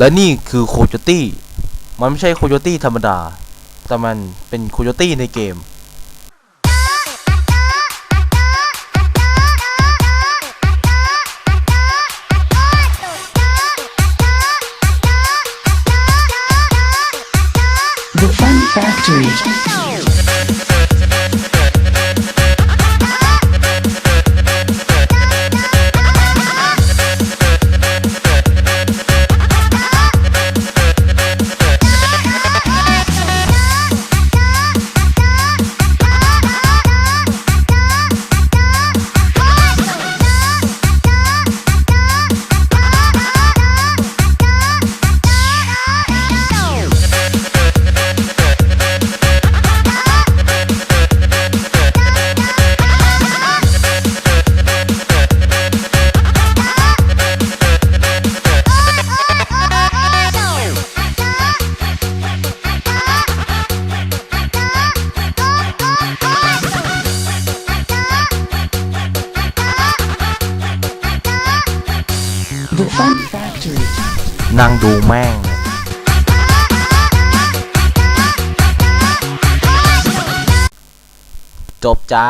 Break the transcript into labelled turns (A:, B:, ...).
A: และนี่คือโคโยตี้ มันไม่ใช่โคโยตี้ธรรมดา แต่มันเป็นโคโยตี้ในเกม
B: The Fun Factory. The Fun Factory.
A: นั่งดูแม่ง จบจ้า